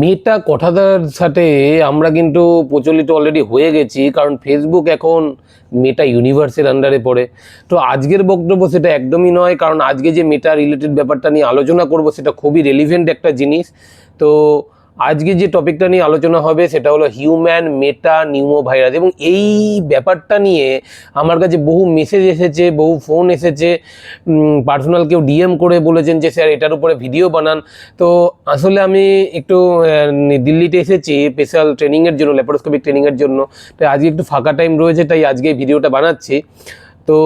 মেটা কথাটার সাথে আমরা কিন্তু প্রচলিত অলরেডি হয়ে গেছি, কারণ ফেসবুক এখন মেটা ইউনিভার্সের আন্ডারে পড়ে। তো আজকের বক্তব্য সেটা একদমই নয়, কারণ আজকে যে মেটা রিলেটেড ব্যাপারটা নিয়ে আলোচনা করব সেটা খুবই রেলিভেন্ট একটা জিনিস। তো আজকে যে টপিকটা নিয়ে আলোচনা হবে সেটা হলো হিউম্যান মেটা নিউমো ভাইরাস এবং এই ব্যাপারটা নিয়ে আমার কাছে বহু মেসেজ এসেছে, বহু ফোন এসেছে পার্সোনাল কেউ ডিএম করে বলেছেন যে, স্যার, এটার উপরে ভিডিও বানান। তো আসলে আমি একটু দিল্লিতে এসেছি স্পেশাল ট্রেনিংয়ের জন্য ল্যাপারোস্কোপিক ট্রেনিংয়ের জন্য। তাই আজকে একটু ফাঁকা টাইম রয়েছে, তাই আজকে ভিডিওটা বানাচ্ছি। তো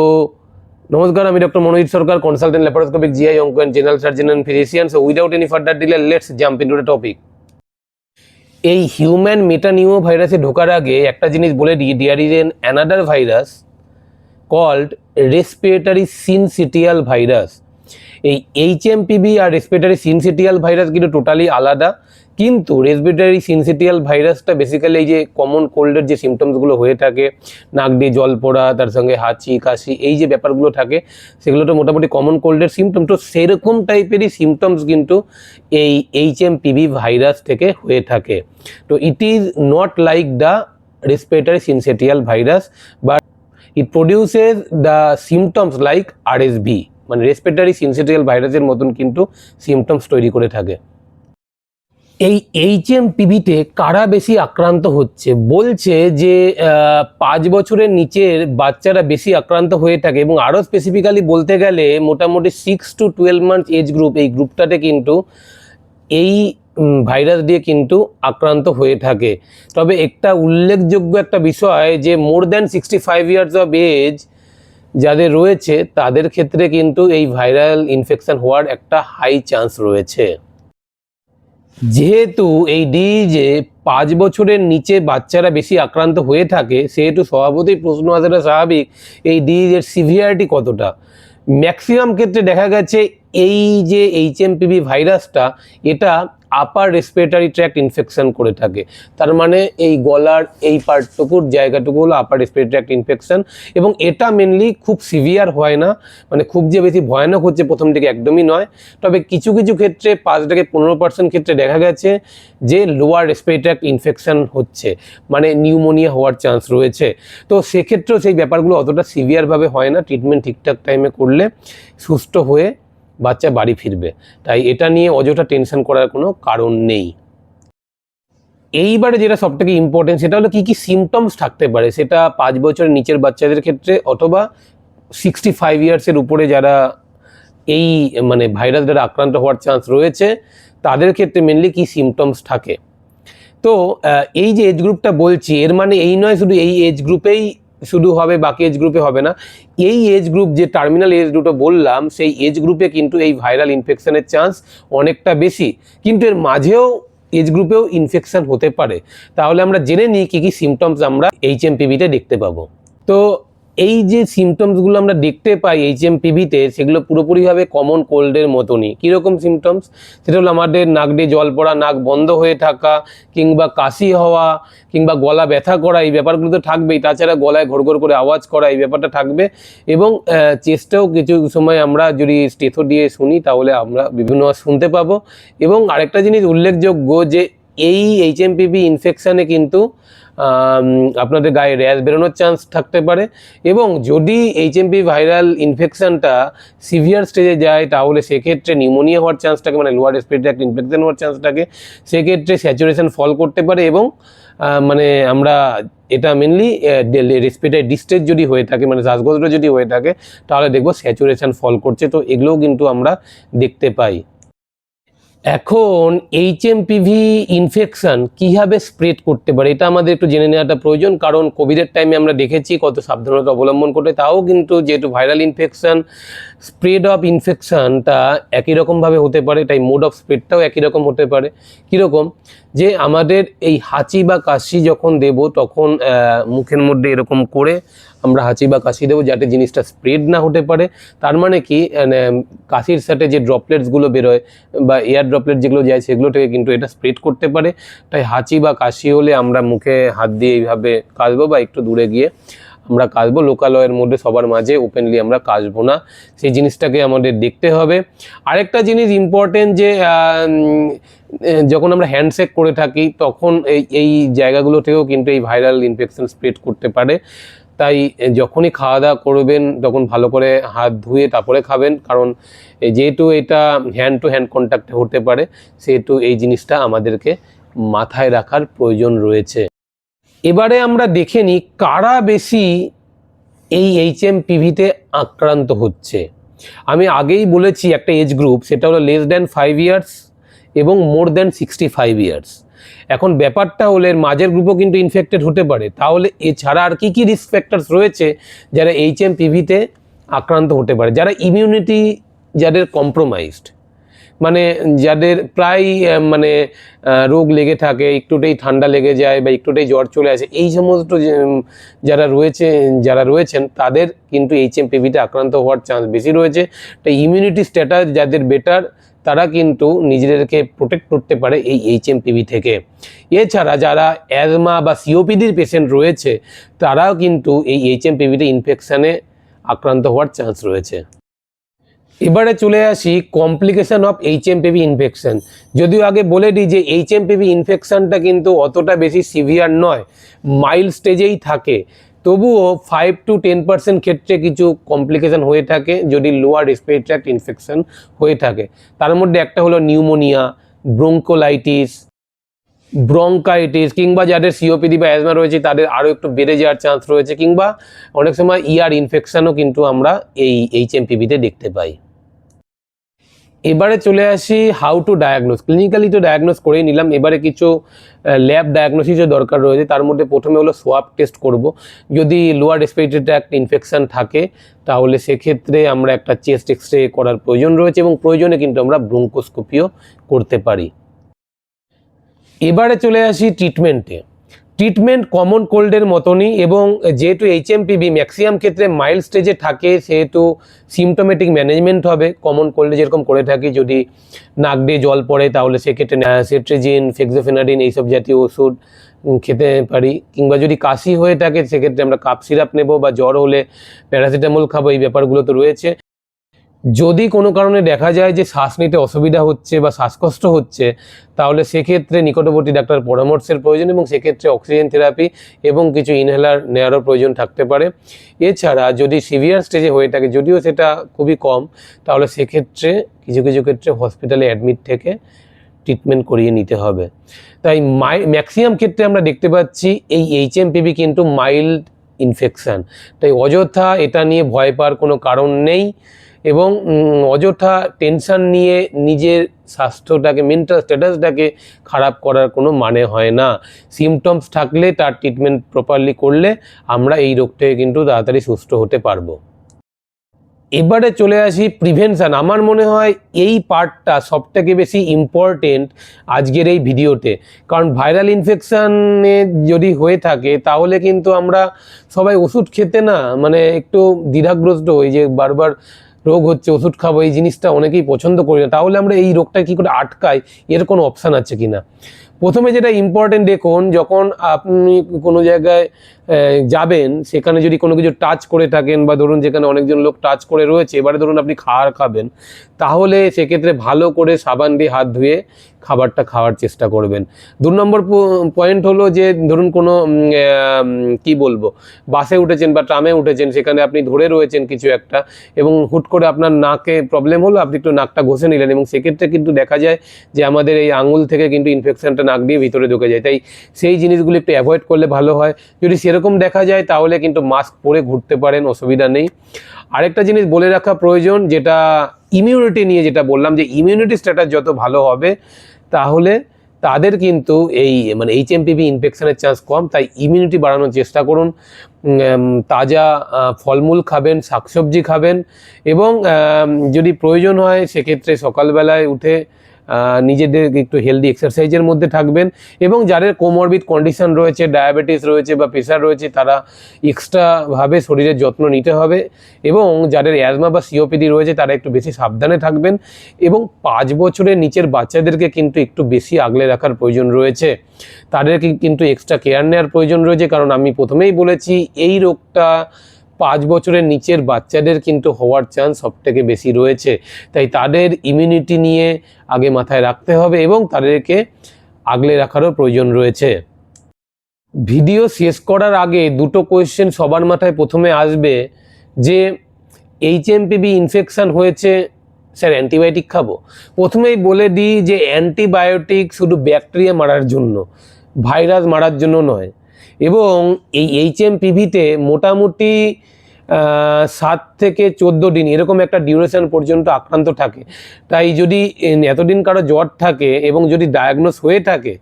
নমস্কার, আমি doctor Manojit Sarkar consultant laparoscopic GI onco and general surgeon physician so without any further delay let's jump into the topic এই হিউম্যান মেটানিউ ভাইরাসে ঢোকার আগে একটা জিনিস বলে দিই there is an another virus called respiratory syncytial virus এই HMPV আর রেসপিরেটারি সিনসিটিয়াল ভাইরাস কিন্তু টোটালি আলাদা। কিন্তু রেসপিরেটারি সিনসিটিয়াল ভাইরাসটা বেসিক্যালি এই যে কমন কোল্ডের যে সিমটমসগুলো হয়ে থাকে, নাক দিয়ে জল পড়া, তার সঙ্গে হাঁচি, কাশি, এই যে ব্যাপারগুলো থাকে, সেগুলো তো মোটামুটি কমন কোল্ডের সিমটম তো সেরকম টাইপেরই সিমটমস কিন্তু এই এইচ এম পিভি ভাইরাস থেকে হয়ে থাকে। তো it is not like the respiratory syncytial virus but it produces the symptoms like RSV মানে রেসপিরেটারি সিনসিটিয়াল ভাইরাসের মতন কিন্তু সিমটমস তৈরি করে থাকে। এই এইচএমপিভিতে কারা বেশি আক্রান্ত হচ্ছে? বলছে যে পাঁচ বছরের নিচের বাচ্চারা বেশি আক্রান্ত হয়ে থাকে এবং আরও স্পেসিফিক্যালি বলতে গেলে মোটামুটি six to twelve month age group এই গ্রুপটাতে কিন্তু এই ভাইরাস দিয়ে কিন্তু আক্রান্ত হয়ে থাকে। তবে একটা উল্লেখযোগ্য একটা বিষয় যে more than sixty five years of age যাদের রয়েছে, তাদের ক্ষেত্রে কিন্তু এই ভাইরাল ইনফেকশন হওয়ার একটা হাই চান্স রয়েছে। যেহেতু এই ডিজে পাঁচ বছরের নিচে বাচ্চারা বেশি আক্রান্ত হয়ে থাকে, সেহেতু স্বভাবতই প্রশ্ন আসাটা স্বাভাবিক, এই ডিজের সিভিয়ারিটি কতটা? ম্যাক্সিমাম ক্ষেত্রে দেখা গেছে এই যে এইচএমপিভি ভাইরাসটা এটা আপার রেসপিরেটারি ট্র্যাক্ট ইনফেকশন করে থাকে। তার মানে এই গলার এই পার্টটুকুর জায়গাটুকু হলো আপার রেসপিরেটারি ট্র্যাক্ট ইনফেকশন এবং এটা মেনলি খুব সিভিয়ার হয় না মানে খুব যে বেশি ভয়ানক হচ্ছে প্রথম দিকে একদমই নয়। তবে কিছু কিছু ক্ষেত্রে পাঁচ থেকে পনেরো পার্সেন্ট ক্ষেত্রে দেখা গেছে যে লোয়ার রেসপিরেটরি ট্র্যাক্ট ইনফেকশন হচ্ছে মানে নিউমোনিয়া হওয়ার চান্স রয়েছে। তো সেক্ষেত্রেও সেই ব্যাপারগুলো অতটা সিভিয়ারভাবে হয় না ট্রিটমেন্ট ঠিকঠাক টাইমে করলে সুস্থ হয়ে বাচ্চা বাড়ি ফিরবে। তাই এটা নিয়ে অযথা টেনশন করার কোনো কারণ নেই। এইবারে যেটা সব থেকে ইম্পর্টেন্ট সেটা হলো কী কী সিমটমস থাকতে পারে। সেটা পাঁচ বছরের নিচের বাচ্চাদের ক্ষেত্রে অথবা সিক্সটি ফাইভ ইয়ার্সের উপরে যারা এই মানে ভাইরাস দ্বারা আক্রান্ত হওয়ার চান্স রয়েছে, তাদের ক্ষেত্রে মেনলি কী সিমটমস থাকে। তো এই যে এজ গ্রুপটা বলছি, এর মানে এই নয় শুধু এই এজ গ্রুপেই শুধু হবে, বাকি এজ গ্রুপে হবে না। এই এজ গ্রুপ যে টার্মিনাল এজ দুটো বললাম, সেই এজ গ্রুপে কিন্তু এই ভাইরাল ইনফেকশনের চান্স অনেকটা বেশি। কিন্তু এর মাঝেও এজ গ্রুপেও ইনফেকশন হতে পারে। তাহলে আমরা জেনে নিই কী কী সিমটমস আমরা এইচ এইচএমপিভিতে দেখতে পাবো। তো এই যে সিমটমসগুলো আমরা দেখতে পাই এইচএমপিভিতে সেগুলো পুরোপুরিভাবে কমন কোল্ডের মতনই। কীরকম সিমটমস সেটা হলো আমাদের নাক দিয়ে জল পড়া, নাক বন্ধ হয়ে থাকা, কিংবা কাশি হওয়া, কিংবা গলা ব্যথা করা, এই ব্যাপারগুলো তো থাকবেই। তাছাড়া গলায় ঘোর করে আওয়াজ করা, এই ব্যাপারটা থাকবে। এবং চেষ্টাও কিছু সময় আমরা যদি স্টেথো দিয়ে শুনি, তাহলে আমরা বিভিন্ন শুনতে পাবো। এবং আরেকটা জিনিস উল্লেখযোগ্য যে এই এইচএমপিভি ইনফেকশানে কিন্তু আপনাদের গায়ে র্যাশ বেরোনোর চান্স থাকতে পারে এবং যদি এইচএমপি ভাইরাল ইনফেকশানটা সিভিয়ার স্টেজে যায়, তাহলে সেক্ষেত্রে নিউমোনিয়া হওয়ার চান্স থাকে মানে লোয়ার রেসপিরেটরি একটা ইনফেকশন হওয়ার চান্স থাকে। সেক্ষেত্রে স্যাচুরেশন ফল করতে পারে এবং মানে আমরা এটা মেনলি রেসপিরেটরি ডিস্টেজ যদি হয়ে থাকে মানে শ্বাসকষ্টটা যদি হয়ে থাকে, তাহলে দেখব স্যাচুরেশন ফল করছে। তো এগুলোও কিন্তু আমরা দেখতে পাই। এখন এইচএমপিভি ইনফেকশন কীভাবে স্প্রেড করতে পারে, এটা আমাদের একটু জেনে নেওয়াটা প্রয়োজন, কারণ কোভিডের টাইমে আমরা দেখেছি কত সাবধানতা অবলম্বন করতে, তাও কিন্তু যেহেতু ভাইরাল ইনফেকশন স্প্রেড অফ ইনফেকশানটা একই রকমভাবে হতে পারে, তাই মোড অফ স্প্রেডটাও একই রকম হতে পারে। কীরকম? যে আমাদের এই হাঁচি বা কাশি যখন দেব, তখন মুখের মধ্যে এরকম করে আমরা হাঁচি বা কাশি দেবো যাতে জিনিসটা স্প্রেড না হতে পারে। তার মানে কি মানে, কাশির সাথে যে ড্রপলেটসগুলো বেরোয় বা এয়ার ড্রপলেট যেগুলো যায় সেগুলো থেকে কিন্তু এটা স্প্রেড করতে পারে। তাই হাঁচি বা কাশি হলে আমরা মুখে হাত দিয়ে এইভাবে কাশবো বা একটু দূরে গিয়ে আমরা কাচবো লোকালয়ের মধ্যে সবার মাঝে ওপেনলি আমরা কাচবো না। সেই জিনিসটাকে আমাদের দেখতে হবে। আরেকটা জিনিস ইম্পর্টেন্ট যে যখন আমরা হ্যান্ডশেক করে থাকি তখন এই এই জায়গাগুলো থেকেও কিন্তু এই ভাইরাল ইনফেকশন স্প্রেড করতে পারে। তাই যখনই খাওয়া দাওয়া করবেন, তখন ভালো করে হাত ধুয়ে তারপরে খাবেন। কারণ যেহেতু এটা হ্যান্ড টু হ্যান্ড কন্ট্যাক্ট হতে পারে, সেহেতু এই জিনিসটা আমাদেরকে মাথায় রাখার প্রয়োজন রয়েছে। এবারে আমরা দেখে নিই কারা বেশি এই এইচ এম পিভিতে আক্রান্ত হচ্ছে। আমি আগেই বলেছি একটা এজ গ্রুপ সেটা হলো লেস দ্যান ফাইভ ইয়ার্স এবং more than sixty five years এখন ব্যাপারটা হলে মাঝের গ্রুপও কিন্তু ইনফেক্টেড হতে পারে। তাহলে এছাড়া আর কী কী রিস্ক ফ্যাক্টরস রয়েছে যারা এইচ এম পিভিতে আক্রান্ত হতে পারে? যারা ইমিউনিটি যাদের কম্প্রোমাইজড মানে যাদের প্রায় মানে রোগ লেগে থাকে, একটুতেই ঠান্ডা লেগে যায় বা একটুতেই জ্বর চলে আসে, এই সমস্ত যারা রয়েছে, যারা রয়েছেন, তাদের কিন্তু এইচ এম পিভিতে আক্রান্ত হওয়ার চান্স বেশি রয়েছে। তাই ইমিউনিটি স্ট্যাটাস যাদের বেটার তারা কিন্তু নিজেদেরকে প্রোটেক্ট করতে পারে এই এইচ এম পিভি থেকে। এছাড়া যারা অ্যাজমা বা সিওপিডির পেশেন্ট রয়েছে, তারাও কিন্তু এই এইচ এম পিভিতে ইনফেকশানে আক্রান্ত হওয়ার চান্স রয়েছে। এবারে চলে আসি complication of H M PV infection যদিও আগে বলে দিই যে এইচ এম পিভি ইনফেকশনটা কিন্তু অতটা বেশি সিভিয়ার নয় মাইল্ড স্টেজেই থাকে। তবুও ফাইভ টু টেন পার্সেন্ট ক্ষেত্রে কিছু কমপ্লিকেশন হয়ে থাকে যদি লোয়ার রেসপিরেটরি ট্র্যাক্ট ইনফেকশন হয়ে থাকে। তার মধ্যে একটা হলো নিউমোনিয়া ব্রোঙ্কোলাইটিস ব্রঙ্কাইটিস কিংবা যাদের সিওপিডি বা অ্যাজমা রয়েছে, তাদের আরও একটু বেড়ে যাওয়ার চান্স রয়েছে কিংবা অনেক সময় ইয়ার ইনফেকশানও কিন্তু আমরা এই এইচ এমপিভিতে দেখতে পাই। এবারে চলে আসি হাউ টু ডায়াগনোস ক্লিনিক্যালি তো ডায়াগনোস করেই নিলাম, এবারে কিছু ল্যাব ডায়াগনোসিসও দরকার রয়েছে, তার মধ্যে প্রথমে হলো সোয়াব টেস্ট করব। যদি লোয়ার রেসপিরেটরি ট্র্যাক্ট ইনফেকশান থাকে, তাহলে সেক্ষেত্রে আমরা একটা চেস্ট এক্স রে করার প্রয়োজন রয়েছে এবং প্রয়োজনে কিন্তু আমরা ব্রঙ্কোস্কোপিও করতে পারি। এবারে চলে আসি ট্রিটমেন্টে ট্রিটমেন্ট কমন কোল্ডের মতনই এবং যেহেতু এইচএমপিভি ম্যাক্সিমাম ক্ষেত্রে মাইল্ড স্টেজে থাকে, সেহেতু সিমটোমেটিক ম্যানেজমেন্ট হবে। কমন কোল্ডে যেরকম করে থাকি, যদি নাক দিয়ে জল পড়ে, তাহলে সেক্ষেত্রে সেট্রেজিন ফেক্সোফেনাডিন এইসব জাতীয় ওষুধ খেতে পারি। কিংবা যদি কাশি হয়ে থাকে, সেক্ষেত্রে আমরা কাপ সিরাপ নেব বা জ্বর হলে প্যারাসিটামল খাব, এই ব্যাপারগুলো তো রয়েছে। যদি কোনো কারণে দেখা যায় যে শ্বাস নিতে অসুবিধা হচ্ছে বা শ্বাসকষ্ট হচ্ছে, তাহলে সেক্ষেত্রে নিকটবর্তী ডাক্তার পরামর্শের প্রয়োজন এবং সেক্ষেত্রে অক্সিজেন থেরাপি এবং কিছু ইনহেলার নেওয়ারও প্রয়োজন থাকতে পারে। এছাড়া যদি সিভিয়ার স্টেজে হয়ে থাকে, যদিও সেটা খুবই কম, তাহলে সেক্ষেত্রে কিছু কিছু ক্ষেত্রে হসপিটালে অ্যাডমিট থেকে ট্রিটমেন্ট করিয়ে নিতে হবে। তাই মাই, ম্যাক্সিমাম ক্ষেত্রে আমরা দেখতে পাচ্ছি এই এইচএমপিভি কিন্তু মাইল্ড ইনফেকশান। তাই অযথা এটা নিয়ে ভয় পাওয়ার কোনো কারণ নেই। এবং অযথা টেনশন নিয়ে নিজের স্বাস্থ্যটাকে মেন্টাল স্ট্যাটাসটাকে খারাপ করার কোনো মানে হয় না। সিমটমস থাকলে তার ট্রিটমেন্ট প্রপারলি করলে আমরা এই রোগ থেকে কিন্তু তাড়াতাড়ি সুস্থ হতে পারব। এবারে চলে আসি প্রিভেনশন আমার মনে হয় এই পার্টটা সবথেকে বেশি ইম্পর্টেন্ট আজকের এই ভিডিওতে। কারণ ভাইরাল ইনফেকশানে যদি হয়ে থাকে, তাহলে কিন্তু আমরা সবাই ওষুধ খেতে না মানে একটু দ্বিধাগ্রস্ত হই যে বারবার রোগ হচ্ছে, ওষুধ খাব, এই জিনিসটা অনেকেই পছন্দ করি না। তাহলে আমরা এই রোগটা কী করে আটকাই? এর কোনো অপশান আছে কি না? প্রথমে যেটা ইম্পর্টেন্ট দেখুন, যখন আপনি কোনো জায়গায় যাবেন, সেখানে যদি কোনো কিছু টাচ করে থাকেন বা ধরুন যেখানে অনেকজন লোক টাচ করে রয়েছে, এবারে ধরুন আপনি খাওয়ার খাবেন তাহলে সেক্ষেত্রে ভালো করে সাবান দিয়ে হাত ধুয়ে খাবারটা খাওয়ার চেষ্টা করবেন। দু নম্বর পয়েন্ট হলো যে ধরুন কোনো কি বলব, বাসে উঠেছেন বা ট্রামে উঠেছেন, সেখানে আপনি ধরে রয়েছেন কিছু একটা এবং হুট করে আপনার নাকে প্রবলেম হলো, আপনি একটু নাকটা ঘষে নিলেন এবং সেক্ষেত্রে কিন্তু দেখা যায় যে আমাদের এই আঙুল থেকে কিন্তু ইনফেকশনটা নাক দিয়ে ভিতরে ঢুকে যায়। তাই সেই জিনিসগুলি একটু অ্যাভয়েড করলে ভালো হয়। যদি সেরকম দেখা যায়, তাহলে কিন্তু মাস্ক পরে ঘুরতে পারেন, অসুবিধা নেই। আরেকটা জিনিস বলে রাখা প্রয়োজন, যেটা ইমিউনিটি নিয়ে যেটা বললাম, যে ইমিউনিটি স্ট্যাটাস যত ভালো হবে, তাহলে তাদের কিন্তু এই মানে এইচ এমপিভি ইনফেকশনের চান্স কম, তাই ইমিউনিটি বাড়ানোর চেষ্টা করুন। তাজা ফলমূল খাবেন, শাকসবজি খাবেন এবং যদি প্রয়োজন হয়, সেক্ষেত্রে সকালবেলায় উঠে নিজেদের একটু হেলদি এক্সারসাইজের মধ্যে থাকবেন এবং যাদের কোমরবিদ কন্ডিশন রয়েছে ডায়াবেটিস রয়েছে বা প্রেশার রয়েছে, তারা এক্সট্রাভাবে শরীরের যত্ন নিতে হবে এবং যাদের অ্যাজমা বা সিওপিডি রয়েছে, তারা একটু বেশি সাবধানে থাকবেন এবং পাঁচ বছরের নিচের বাচ্চাদেরকে কিন্তু একটু বেশি আগলে রাখার প্রয়োজন রয়েছে। তাদেরকে কিন্তু এক্সট্রা কেয়ার নেওয়ার প্রয়োজন রয়েছে, কারণ আমি প্রথমেই বলেছি, এই রোগটা পাঁচ বছরের নিচের বাচ্চাদের কিন্তু হওয়ার চান্স সবথেকে বেশি রয়েছে। তাই তাদের ইমিউনিটি নিয়ে আগে মাথায় রাখতে হবে এবং তাদেরকে আগলে রাখারও প্রয়োজন রয়েছে। ভিডিও শেষ করার আগে দুটো কোয়েশ্চেন সবার মাথায় প্রথমে আসবে যে এইচএমপিভি ইনফেকশান হয়েছে, স্যার অ্যান্টিবায়োটিক খাব? প্রথমেই বলে দিই যে অ্যান্টিবায়োটিক শুধু ব্যাকটেরিয়া মারার জন্য ভাইরাস মারার জন্য নয়। এবং এই এইচএমপিভিতে মোটামুটি সাত থেকে চোদ্দ দিন, এরকম একটা ডিউরেশন পর্যন্ত আক্রান্ত থাকে। তাই যদি এতদিন কারও জ্বর থাকে এবং যদি ডায়াগনোস হয়ে থাকে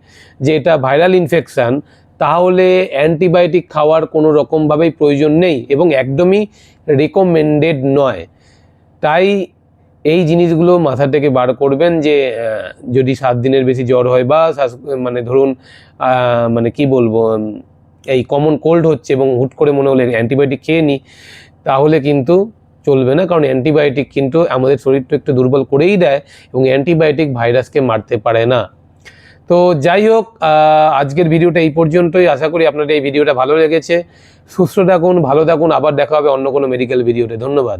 যে এটা ভাইরাল ইনফেকশান তাহলে অ্যান্টিবায়োটিক খাওয়ার কোনো রকমভাবেই প্রয়োজন নেই এবং একদমই রেকমেন্ডেড নয়। তাই এই জিনিসগুলো মাথা থেকে বার করবেন যে যদি সাত দিনের বেশি জ্বর হয় বা মানে ধরুন মানে কি বলব এই কমন কোল্ড হচ্ছে এবং হুট করে মনে হলে অ্যান্টিবায়োটিক খেয়ে নিই তাহলে কিন্তু চলবে না। কারণ অ্যান্টিবায়োটিক কিন্তু আমাদের শরীরটা একটু দুর্বল করেই দেয় এবং অ্যান্টিবায়োটিক ভাইরাসকে মারতে পারে না। তো যাই হোক আজকের ভিডিওটা এই পর্যন্তই। আশা করি আপনাদের এই ভিডিওটা ভালো লেগেছে। সুস্থ থাকুন, ভালো থাকুন। আবার দেখা হবে অন্য কোনো মেডিকেল ভিডিওতে ধন্যবাদ।